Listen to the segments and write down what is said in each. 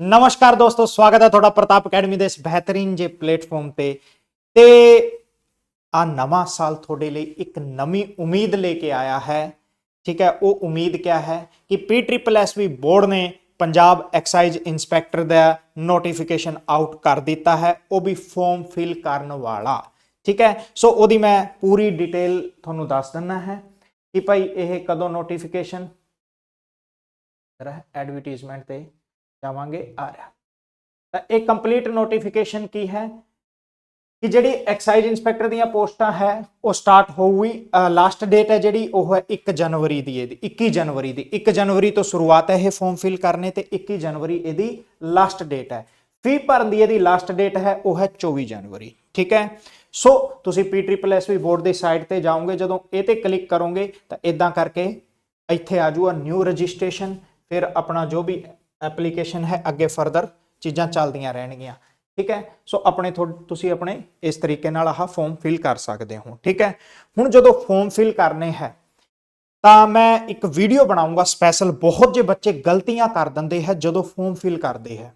ਨਮਸਕਾਰ ਦੋਸਤੋ, ਸਵਾਗਤ ਹੈ ਤੁਹਾਡਾ ਪ੍ਰਤਾਪ ਅਕੈਡਮੀ ਦੇ ਇਸ ਬਿਹਤਰੀਨ ਜੇ ਪਲੇਟਫਾਰਮ ਤੇ। ਤੇ ਆ ਨਵਾਂ ਸਾਲ ਤੁਹਾਡੇ ਲਈ ਇੱਕ ਨਵੀਂ ਉਮੀਦ ਲੈ ਕੇ ਆਇਆ ਹੈ। ਠੀਕ ਹੈ, ਉਹ ਉਮੀਦ ਕਿਆ ਹੈ ਕਿ ਪੀ triple P triple S B board ਨੇ ਪੰਜਾਬ ਐਕਸਾਈਜ਼ ਇਨਸਪੈਕਟਰ ਦਾ ਨੋਟੀਫਿਕੇਸ਼ਨ ਆਊਟ ਕਰ ਦਿੱਤਾ ਹੈ। ਉਹ ਵੀ ਫਾਰਮ ਫਿਲ ਕਰਨ ਵਾਲਾ। ਠੀਕ ਹੈ, ਸੋ ਉਹਦੀ ਮੈਂ ਪੂਰੀ ਡਿਟੇਲ ਤੁਹਾਨੂੰ ਦੱਸ ਦਿੰਨਾ ਹੈ ਕਿ ਭਾਈ ਇਹ ਕਦੋਂ ਨੋਟੀਫਿਕੇਸ਼ਨ? ਐਡਵਰਟਾਈਜ਼ਮੈਂਟ ਤੇ। ਜਾਵਾਂਗੇ ਆ ਰਿਹਾ। ਤਾਂ ਇਹ ਕੰਪਲੀਟ ਨੋਟੀਫਿਕੇਸ਼ਨ ਕੀ ਹੈ? ਕਿ ਜਿਹੜੀ ਐਕਸਾਈਜ਼ ਇਨਸਪੈਕਟਰ ਦੀਆਂ ਪੋਸਟਾਂ ਹੈ, ਉਹ ਸਟਾਰਟ ਹੋਊਗੀ ਲਾਸਟ ਡੇਟ ਹੈ ਜਿਹੜੀ, ਉਹ ਹੈ 1 ਜਨਵਰੀ ਦੀ ਇਹਦੀ 21 ਜਨਵਰੀ ਦੀ। 1 ਜਨਵਰੀ ਤੋਂ ਸ਼ੁਰੂਆਤ ਹੈ ਇਹ ਫਾਰਮ ਫਿਲ ਕਰਨੇ ਤੇ 21 ਜਨਵਰੀ ਇਹਦੀ ਲਾਸਟ ਡੇਟ ਹੈ। ਫੀ ਭਰਨ ਦੀ ਇਹਦੀ ਲਾਸਟ ਡੇਟ ਹੈ, ਉਹ ਹੈ 24 ਜਨਵਰੀ, ਠੀਕ ਹੈ? ਸੋ ਤੁਸੀਂ ਪੀਟ੍ਰਿਪਲਐਸਬੀ ਬੋਰਡ ਦੀ ਸਾਈਟ ਤੇ ਜਾਓਗੇ, ਜਦੋਂ ਇਹ ਤੇ ਕਲਿੱਕ ਕਰੋਗੇ, ਤਾਂ ਇਦਾਂ ਕਰਕੇ ਇੱਥੇ ਆ ਜੂਗਾ ਨਿਊ ਰਜਿਸਟ੍ਰੇਸ਼ਨ ਫਿਰ ਆਪਣਾ ਜੋ ਵੀ ਐਪਲੀਕੇਸ਼ਨ ਹੈ ਅੱਗੇ ਫਰਦਰ ਚੀਜ਼ਾਂ ਚੱਲਦੀਆਂ ਰਹਿਣਗੀਆਂ, ਠੀਕ ਹੈ? ਸੋ ਆਪਣੇ ਥੋ- ਤੁਸੀਂ ਆਪਣੇ ਇਸ ਤਰੀਕੇ ਨਾਲ ਆਹ ਫਾਰਮ ਫਿਲ ਕਰ ਸਕਦੇ ਹੋ, ਠੀਕ ਹੈ? ਹੁਣ ਜਦੋਂ ਫਾਰਮ ਫਿਲ ਕਰਨੇ ਹੈ, ਤਾਂ ਮੈਂ ਇੱਕ ਵੀਡੀਓ ਬਣਾਉਂਗਾ ਸਪੈਸ਼ਲ ਬਹੁਤ ਜੇ ਬੱਚੇ ਗਲਤੀਆਂ ਕਰ ਦਿੰਦੇ ਹੈ ਜਦੋਂ ਫਾਰਮ ਫਿਲ ਕਰਦੇ ਹੈ,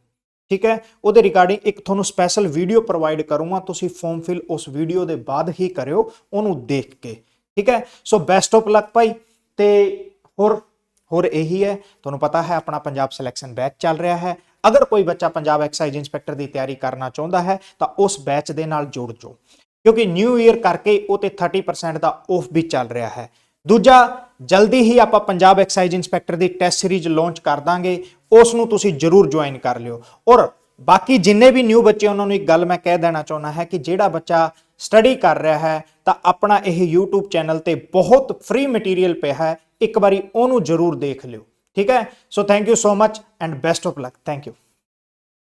ਠੀਕ ਹੈ? ਉਹਦੇ ਰਿਗਾਰਡਿੰਗ ਇੱਕ ਤੁਹਾਨੂੰ ਸਪੈਸ਼ਲ ਵੀਡੀਓ ਪ੍ਰੋਵਾਈਡ ਕਰੂੰਗਾ, ਤੁਸੀਂ ਫਾਰਮ ਫਿਲ ਉਸ ਵੀਡੀਓ ਦੇ ਬਾਅਦ ਹੀ ਕਰਿਓ, ਉਹਨੂੰ ਦੇਖ ਕੇ, ਠੀਕ ਹੈ? ਸੋ ਬੈਸਟ ਆਫ ਲੱਕ ਭਾਈ, ਤੇ ਹੋਰ ਹੋਰ ਇਹੀ ਹੈ, ਤੁਹਾਨੂੰ ਪਤਾ ਹੈ ਆਪਣਾ ਪੰਜਾਬ ਸਿਲੈਕਸ਼ਨ ਬੈਚ ਚੱਲ ਰਿਹਾ ਹੈ। ਅਗਰ ਕੋਈ ਬੱਚਾ ਪੰਜਾਬ ਐਕਸਾਈਜ਼ ਇੰਸਪੈਕਟਰ ਦੀ ਤਿਆਰੀ ਕਰਨਾ ਚਾਹੁੰਦਾ ਹੈ, ਤਾਂ ਉਸ ਬੈਚ ਦੇ ਨਾਲ ਜੁੜ ਜਾਓ। ਕਿਉਂਕਿ ਨਿਊ ਈਅਰ ਕਰਕੇ ਉਹ ਤੇ 30% ਦਾ ਆਫ ਵੀ ਚੱਲ ਰਿਹਾ ਹੈ। ਦੂਜਾ, ਜਲਦੀ ਹੀ ਆਪਾਂ ਪੰਜਾਬ ਐਕਸਾਈਜ਼ ਇੰਸਪੈਕਟਰ ਦੀ ਟੈਸਟ ਸੀਰੀਜ਼ ਲਾਂਚ ਕਰ ਦਾਂਗੇ। ਉਸ ਨੂੰ ਤੁਸੀਂ ਜਰੂਰ ਜੁਆਇਨ ਕਰ ਲਿਓ। ਔਰ ਬਾਕੀ ਜਿੰਨੇ ਵੀ ਨਿਊ ਬੱਚੇ ਉਹਨਾਂ ਨੂੰ ਇੱਕ ਗੱਲ ਮੈਂ ਕਹਿ ਦੇਣਾ ਚਾਹੁੰਦਾ ਹੈ ਕਿ ਜਿਹੜਾ ਬੱਚਾ ਸਟੱਡੀ ਕਰ ਰਿਹਾ ਹੈ, ਤਾਂ ਆਪਣਾ ਇਹ YouTube ਚੈਨਲ ਤੇ ਬਹੁਤ ਫ੍ਰੀ ਮਟੀਰੀਅਲ ਪਿਆ ਹੈ। ਇੱਕ ਵਾਰੀ ਉਹਨੂੰ ਜਰੂਰ ਦੇਖ ਲਿਓ। ਠੀਕ ਹੈ? So thank you so much and best of luck thank you